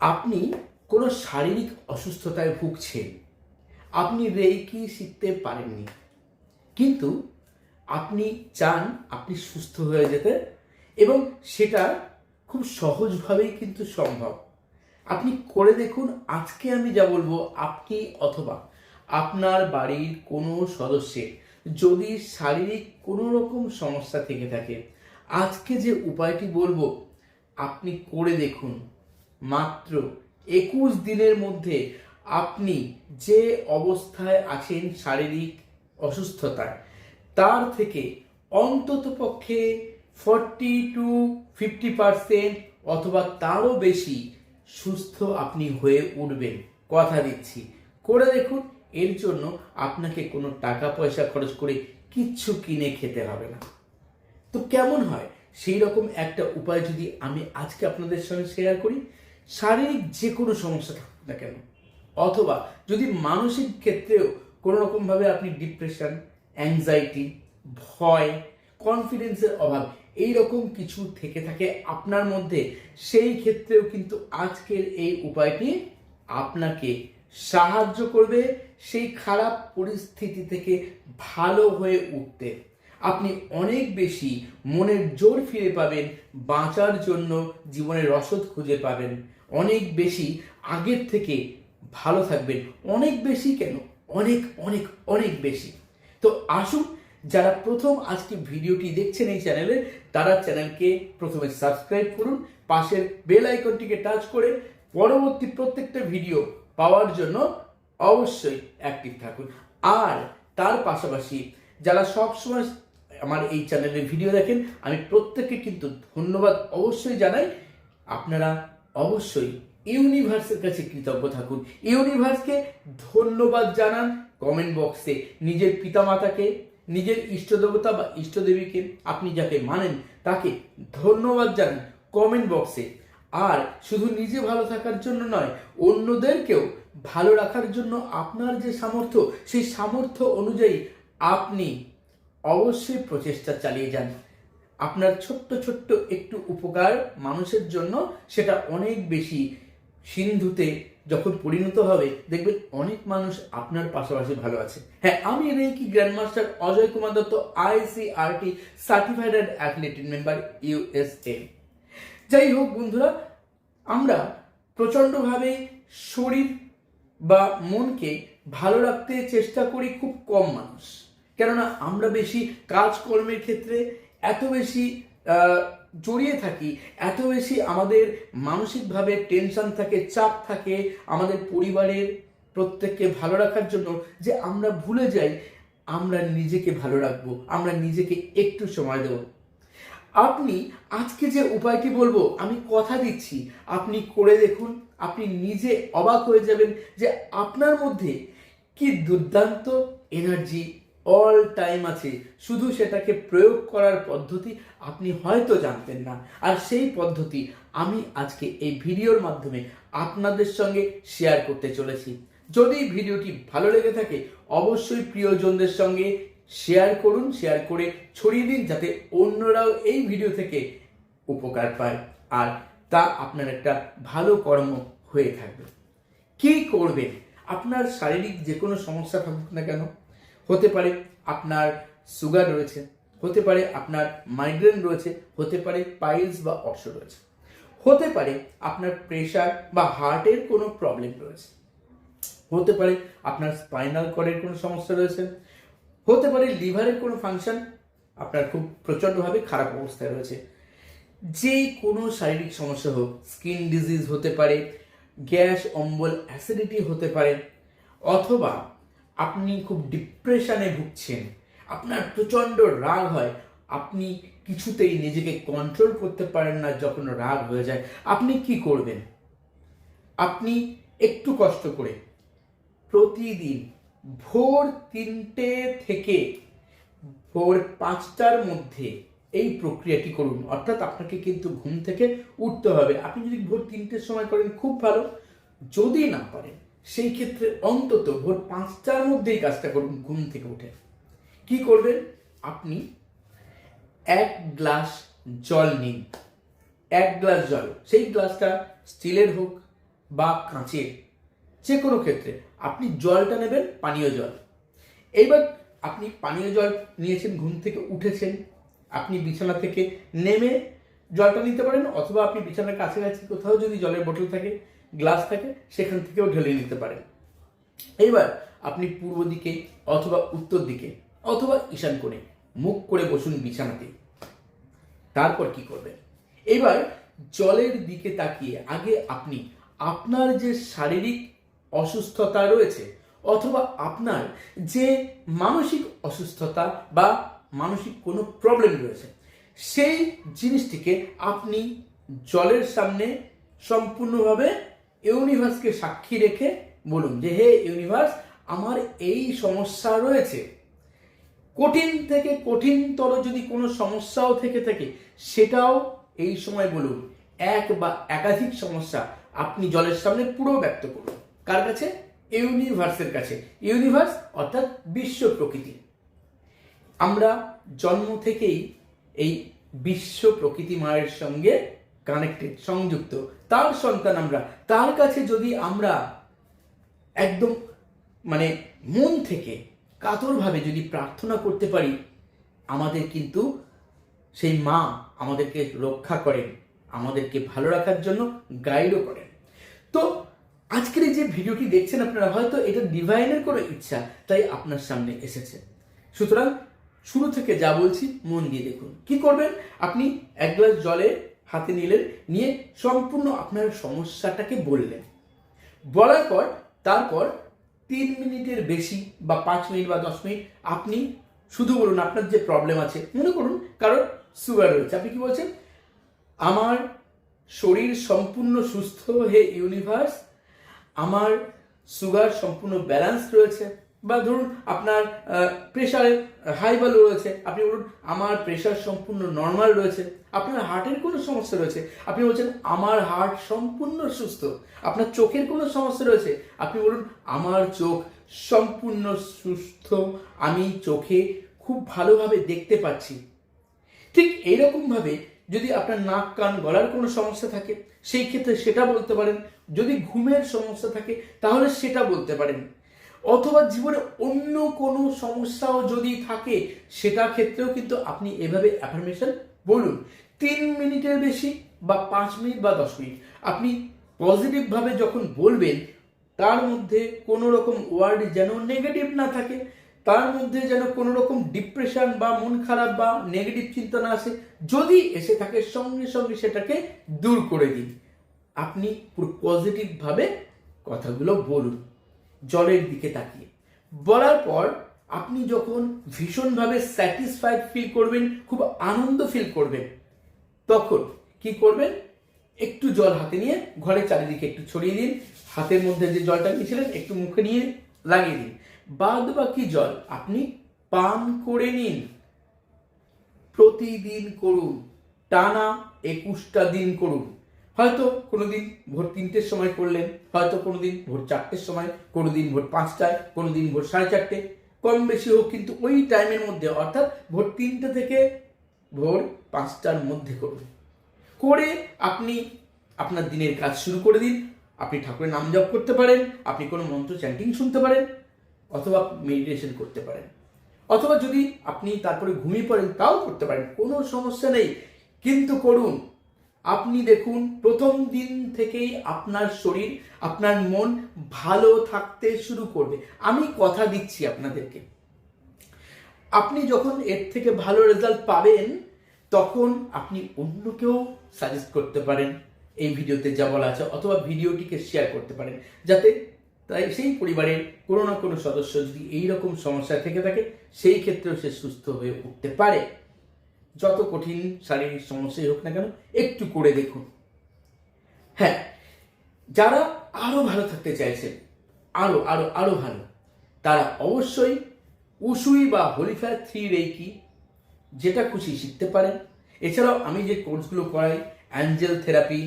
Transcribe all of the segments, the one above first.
আপনি কোনো শারীরিক অসুস্থতায় ভুগছেন, আপনি রেইকি শিখতে পারেননি, কিন্তু আপনি চান আপনি সুস্থ হয়ে যেতে এবং সেটা খুব সহজভাবেই কিন্তু সম্ভব। আপনি করে দেখুন আজকে আমি যা বলব, আপনি অথবা আপনার বাড়ির কোনো সদস্যের যদি শারীরিক কোনো রকম সমস্যা থেকে থাকে, আজকে যে উপায়টি বলব, আপনি করে দেখুন। মাত্র একুশ দিনের মধ্যে আপনি যে অবস্থায় আছেন শারীরিক অসুস্থতায়, তার থেকে অন্তত পক্ষে ফর্টি টু ফিফটি পার্সেন্ট অথবা তারও বেশি সুস্থ আপনি হয়ে উঠবেন। কথা দিচ্ছি। করে দেখুন, এর জন্য আপনাকে কোনো টাকা পয়সা খরচ করে কিচ্ছু কিনে খেতে হবে না। তো কেমন হয়? সেই রকম একটা উপায় যদি আমি আজকে আপনাদের সঙ্গে শেয়ার করি শারীরিক যে কোনো সমস্যা থাকুক না কেন, অথবা যদি মানসিক ক্ষেত্রেও কোনো রকমভাবে আপনি ডিপ্রেশন অ্যাংজাইটি ভয় কনফিডেন্সের অভাব, এই রকম কিছু থেকে থাকে আপনার মধ্যে, সেই ক্ষেত্রেও কিন্তু আজকের এই উপায়টি আপনাকে সাহায্য করবে সেই খারাপ পরিস্থিতি থেকে ভালো হয়ে উঠতে। আপনি অনেক বেশি মনের জোর ফিরে পাবেন, বাঁচার জন্য জীবনের রসদ খুঁজে পাবেন। অনেক বেশি আগের থেকে ভালো থাকবেন। অনেক বেশি কেন? অনেক অনেক অনেক বেশি। তো আসুন, যারা প্রথম আজকে ভিডিওটি দেখছেন এই চ্যানেলে, তারা চ্যানেলকে প্রথমে সাবস্ক্রাইব করুন, পাশের বেল আইকনটিকে টাচ করে পরবর্তী প্রত্যেকটা ভিডিও পাওয়ার জন্য অবশ্যই অ্যাক্টিভ থাকুন। আর তার পাশাপাশি যারা সবসময় আমার এই চ্যানেলে ভিডিও দেখেন, আমি প্রত্যেককে কিন্তু ধন্যবাদ অবশ্যই জানাই। আপনারা অবশ্যই ইউনিভার্সের কাছে কৃতজ্ঞ থাকুন। ইউনিভার্সকে ধন্যবাদ জানান কমেন্ট বক্সে। নিজের পিতামাতাকে, নিজের ইষ্টদেবতা বা ইষ্টদেবীকে আপনি যাকে মানেন তাকে ধন্যবাদ জানান কমেন্ট বক্সে। আর শুধু নিজে ভালো থাকার জন্য নয়, অন্যদেরকেও ভালো রাখার জন্য আপনার যে সামর্থ্য, সেই সামর্থ্য অনুযায়ী আপনি অবশ্যই প্রচেষ্টা চালিয়ে যান। আপনার ছোট্ট ছোট্ট একটু উপকার মানুষের জন্য সেটা অনেক বেশি। সিন্ধুতে যখন পরিণত হবে, দেখবেন অনেক মানুষ আপনার পাশাপাশি ভালো আছে। হ্যাঁ আমি reiki grandmaster Ajay Kumar Dutta ICRT certified and athletic member USA যাই হোক বন্ধুরা, আমরা প্রচণ্ডভাবে শরীর বা মনকে ভালো রাখতে চেষ্টা করি খুব কম মানুষ। কেননা আমরা বেশি কাজকর্মের ক্ষেত্রে এত বেশি জড়িয়ে থাকি, এত বেশি আমাদের মানসিকভাবে টেনশন থাকে, চাপ থাকে আমাদের পরিবারের প্রত্যেককে ভালো রাখার জন্য যে আমরা ভুলে যাই, আমরা নিজেকে ভালো রাখব, আমরা নিজেকে একটু সময় দেবো। আপনি আজকে যে উপায়টি বলব, আমি কথা দিচ্ছি, আপনি করে দেখুন, আপনি নিজে অবাক হয়ে যাবেন যে আপনার মধ্যে কি দুর্দান্ত এনার্জি অল টাইম আছে। শুধু সেটাকে প্রয়োগ করার পদ্ধতি আপনি হয়তো জানতেন না। আর সেই পদ্ধতি আমি আজকে এই ভিডিওর মাধ্যমে আপনাদের সঙ্গে শেয়ার করতে চলেছি। যদি ভিডিওটি ভালো লেগে থাকে, অবশ্যই প্রিয়জনদের সঙ্গে শেয়ার করুন শেয়ার করে ছড়িয়ে দিন যাতে অন্যরাও এই ভিডিও থেকে উপকার পায়। আর তা আপনার একটা ভালো কর্ম হয়ে থাকবে। কি করবেন? আপনার শারীরিক যে কোনো সমস্যা থাকুক না কেন হতে পারে আপনার সুগার রয়েছে, হতে পারে আপনার মাইগ্রেন রয়েছে, হতে পারে পাইলস বা অর্শ রয়েছে। হতে পারে আপনার প্রেশার বা হার্টের কোনো প্রবলেম রয়েছে। হতে পারে আপনার স্পাইনাল কর্ডের কোনো সমস্যা রয়েছে। হতে পারে লিভারের কোনো ফাংশন আপনার খুব প্রচণ্ডভাবে খারাপ অবস্থায় রয়েছে। যে কোনো শারীরিক সমস্যা হোক স্কিন ডিজিজ হতে পারে, গ্যাস, অম্বল অ্যাসিডিটি হতে পারে, অথবা আপনি খুব ডিপ্রেশনে ভুগছেন, আপনার প্রচণ্ড রাগ হয়, আপনি কিছুতেই নিজেকে কন্ট্রোল করতে পারেন না যখন রাগ হয়ে যায়। আপনি কি করবেন? আপনি একটু কষ্ট করে প্রতিদিন ভোর তিনটে থেকে ভোর পাঁচটার মধ্যে এই প্রক্রিয়াটি করুন। অর্থাৎ আপনাকে কিন্তু ঘুম থেকে উঠতে হবে। আপনি যদি ভোর তিনটের সময় করেন, খুব ভালো। যদি না পারেন সেই ক্ষেত্রে অন্তত ভোর পাঁচটার মধ্যেই কাজটা করুন, ঘুম থেকে উঠে। কি করবেন? আপনি এক গ্লাস জল নিন। এক গ্লাস জল। সেই গ্লাসটা স্টিলের হোক বা কাঁচের যে কোনো ক্ষেত্রে। আপনি জলটা নেবেন, পানীয় জল। এইবার আপনি পানীয় জল নিয়েছেন, ঘুম থেকে উঠেছেন। আপনি বিছানা থেকে নেমে জলটা নিতে পারেন, অথবা আপনি বিছানার কাছাকাছি কোথাও যদি জলের বোতল থাকে গ্লাস থাকে সেখান থেকেও ঢেলে নিতে পারেন। এইবার আপনি পূর্ব দিকে অথবা উত্তর দিকে অথবা ঈশান করে মুখ করে বসুন বিছানাতে। তারপর কি করবেন? এবার জলের দিকে তাকিয়ে আগে আপনি আপনার যে শারীরিক অসুস্থতা রয়েছে অথবা আপনার যে মানসিক অসুস্থতা বা মানসিক কোনো প্রবলেম রয়েছে, সেই জিনিসটিকে আপনি জলের সামনে সম্পূর্ণভাবে ইউনিভার্সকে সাক্ষী রেখে বলুন যে, হে ইউনিভার্স, আমার এই সমস্যা রয়েছে। কঠিন থেকে কঠিনতর যদি কোনো সমস্যাও থেকে থাকে, সেটাও এই সময় বলুন। এক বা একাধিক সমস্যা আপনি জলের সামনে পুরো ব্যক্ত করুন। কার কাছে? ইউনিভার্সের কাছে। ইউনিভার্স অর্থাৎ বিশ্ব প্রকৃতি। আমরা জন্ম থেকেই এই বিশ্ব প্রকৃতি মায়ের সঙ্গে কানেক্টেড সংযুক্ত। তার সন্তান আমরা। তার কাছে যদি আমরা একদম মানে মন থেকে কাতরভাবে যদি প্রার্থনা করতে পারি, আমাদের কিন্তু সেই মা আমাদেরকে রক্ষা করেন, আমাদেরকে ভালো রাখার জন্য গাইডও করেন। তো আজকের যে ভিডিওটি দেখছেন আপনারা, হয়তো এটা ডিভাইনের কোনো ইচ্ছা, তাই আপনার সামনে এসেছে। সুতরাং শুরু থেকে যা বলছি, মন দিয়ে দেখুন। কি করবেন? আপনি এক গ্লাস জলে হাতে নিলেন, নিয়ে সম্পূর্ণ আপনার সমস্যাটাকে বললেন। বলার পর, তারপর তিন মিনিটের বেশি বা পাঁচ মিনিট বা দশ মিনিট আপনি শুধু বলুন আপনার যে প্রবলেম আছে, মনে করুন কারোর সুগার রয়েছে। আপনি কি বলছেন? আমার শরীর সম্পূর্ণ সুস্থ হে ইউনিভার্স আমার সুগার সম্পূর্ণ ব্যালেন্স রয়েছে। বা ধরুন আপনার প্রেশারে হাই বা লো রয়েছে, আপনি বলুন, আমার প্রেশার সম্পূর্ণ নর্মাল রয়েছে। আপনার হার্টের কোনো সমস্যা রয়েছে? আপনি বলছেন, আমার হার্ট সম্পূর্ণ সুস্থ। আপনার চোখের কোনো সমস্যা রয়েছে? আপনি বলুন, আমার চোখ সম্পূর্ণ সুস্থ, আমি চোখে খুব ভালোভাবে দেখতে পাচ্ছি। ঠিক এইরকমভাবে যদি আপনার নাক, কান, গলার কোনো সমস্যা থাকে, সেই ক্ষেত্রে সেটা বলতে পারেন। যদি ঘুমের সমস্যা থাকে, তাহলে সেটা বলতে পারেন। অথবা জীবনে অন্য কোনো সমস্যাও যদি থাকে, সেটার ক্ষেত্রেও কিন্তু আপনি এভাবে অ্যাফার্মেশন বলুন। তিন মিনিটের বেশি বা পাঁচ মিনিট বা দশ মিনিট। আপনি পজিটিভভাবে যখন বলবেন, তার মধ্যে কোনো রকম ওয়ার্ড যেন নেগেটিভ না থাকে, তার মধ্যে যেন কোনো রকম ডিপ্রেশন বা মন খারাপ বা নেগেটিভ চিন্তা না আসে, যদি এসে থাকে, সঙ্গে সঙ্গে সেটাকে দূর করে দিন। আপনি পুরো পজিটিভভাবে কথাগুলো বলুন। জলের দিকে তাকিয়ে। বলার পর আপনি যখন ভীষণভাবে স্যাটিসফাইড ফিল করবেন, খুব আনন্দ ফিল করবেন, তখন কি করবেন? একটু জল হাতে নিয়ে ঘরের চারিদিকে একটু ছড়িয়ে দিন, হাতের মধ্যে যে জলটা নিয়েছিলেন একটু মুখে নিয়ে লাগিয়ে দিন। বাদ বাকি জল আপনি পান করে নিন। প্রতিদিন করুন, টানা একুশটা দিন করুন। হয়তো কোনোদিন ভোর তিনটের সময় করলেন, হয়তো কোনোদিন ভোর চারটের সময়, কোনোদিন ভোর পাঁচটায়, কোনোদিন ভোর সাড়ে চারটে। কম বেশি হোক, কিন্তু ওই টাইমের মধ্যে, অর্থাৎ ভোর তিনটে থেকে ভোর পাঁচটার মধ্যে করুন। করে আপনি আপনার দিনের কাজ শুরু করে দিন। আপনি ঠাকুরের নাম জপ করতে পারেন, আপনি কোনো মন্ত্র চ্যান্টিং শুনতে পারেন, অথবা মেডিটেশন করতে পারেন। অথবা যদি আপনি তারপরে ঘুমিয়ে পড়েন, তাও করতে পারেন, কোনো সমস্যা নেই। কিন্তু করুন। আপনি দেখুন, প্রথম দিন থেকেই আপনার শরীর, আপনার মন ভালো থাকতে শুরু করবে। আমি কথা দিচ্ছি আপনাদেরকে। আপনি যখন এর থেকে ভালো রেজাল্ট পাবেন, তখন আপনি অন্যকেও সাজেস্ট করতে পারেন, এই ভিডিওতে যা বলা আছে, অথবা ভিডিওটিকে শেয়ার করতে পারেন। যাতে তাই সেই পরিবারের কোনো না কোনো সদস্য যদি এইরকম সমস্যা থেকে থাকে, সেই ক্ষেত্রেও সে সুস্থ হয়ে উঠতে পারে। যত কঠিন শারীরিক সমস্যাই হোক না কেন, একটু করে দেখুন। হ্যাঁ যারা আরও ভালো থাকতে চাইছেন, আরও আরও আরও ভালো, তারা অবশ্যই উসুই বা হলিফায়ার থ্রি রেকি যেটা খুশি শিখতে পারেন। এছাড়াও আমি যে কোর্সগুলো করাই, angel therapy,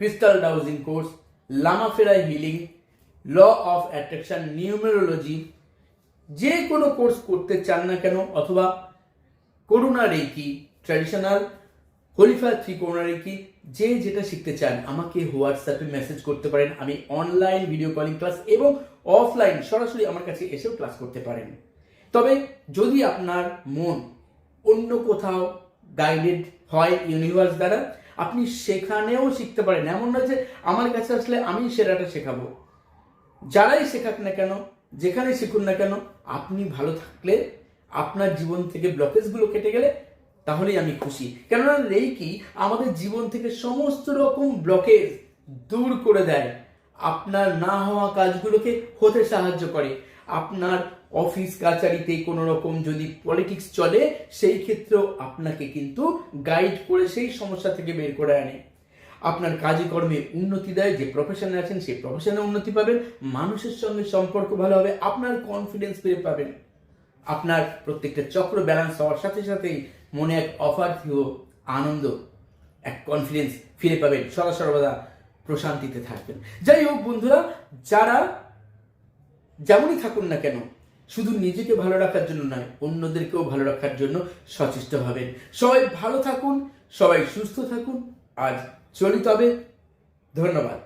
crystal dowsing course লামাফেরাই healing, law of attraction, numerology, যে কোনো কোর্স করতে চান না কেন, অথবা Karuna reiki traditional হলিফা three Karuna reiki যে যেটা শিখতে চান, আমাকে হোয়াটসঅ্যাপে মেসেজ করতে পারেন। আমি অনলাইন ভিডিও কলিং ক্লাস এবং অফলাইন সরাসরি আমার কাছে এসেও ক্লাস করতে পারেন। তবে যদি আপনার মন অন্য কোথাও গাইডেড হয় ইউনিভার্স দ্বারা, আপনি সেখানেও শিখতে পারেন। এমন নয় যে আমার কাছে আসলে আমি সেরাটা শেখাবো। যারাই শেখাক না কেন, যেখানে শিখুন না কেন, আপনি ভালো থাকলে আপনার জীবন থেকে ব্লকেজগুলো কেটে গেলে, তাহলেই আমি খুশি। কেননা রেইকি আমাদের জীবন থেকে সমস্ত রকম ব্লকেজ দূর করে দেয়। আপনার না হওয়া কাজগুলোকে হতে সাহায্য করে। আপনার অফিস কাচারিতে কোনো রকম যদি পলিটিক্স চলে, সেই ক্ষেত্রেও আপনাকে কিন্তু গাইড করে সেই সমস্যা থেকে বের করে আনে। আপনার কাজে কর্মে উন্নতি দেয়, যে প্রফেশনে আছেন, সেই প্রফেশনে উন্নতি পাবেন। মানুষের সঙ্গে সম্পর্ক ভালো হবে, আপনার কনফিডেন্স ফিরে পাবেন। আপনার প্রত্যেকটা চক্র ব্যালেন্স হওয়ার সাথে সাথেই মনে এক অফার আনন্দ, এক কনফিডেন্স ফিরে পাবেন। সদা সর্বদা প্রশান্তিতে থাকবেন। যাই হোক বন্ধুরা, যারা যেমনই থাকুন না কেন, শুধু নিজেকে ভালো রাখার জন্য নয়, অন্যদেরকেও ভালো রাখার জন্য সচেষ্ট হবেন। সবাই ভালো থাকুন, সবাই সুস্থ থাকুন। আজ চলি তবে। ধন্যবাদ।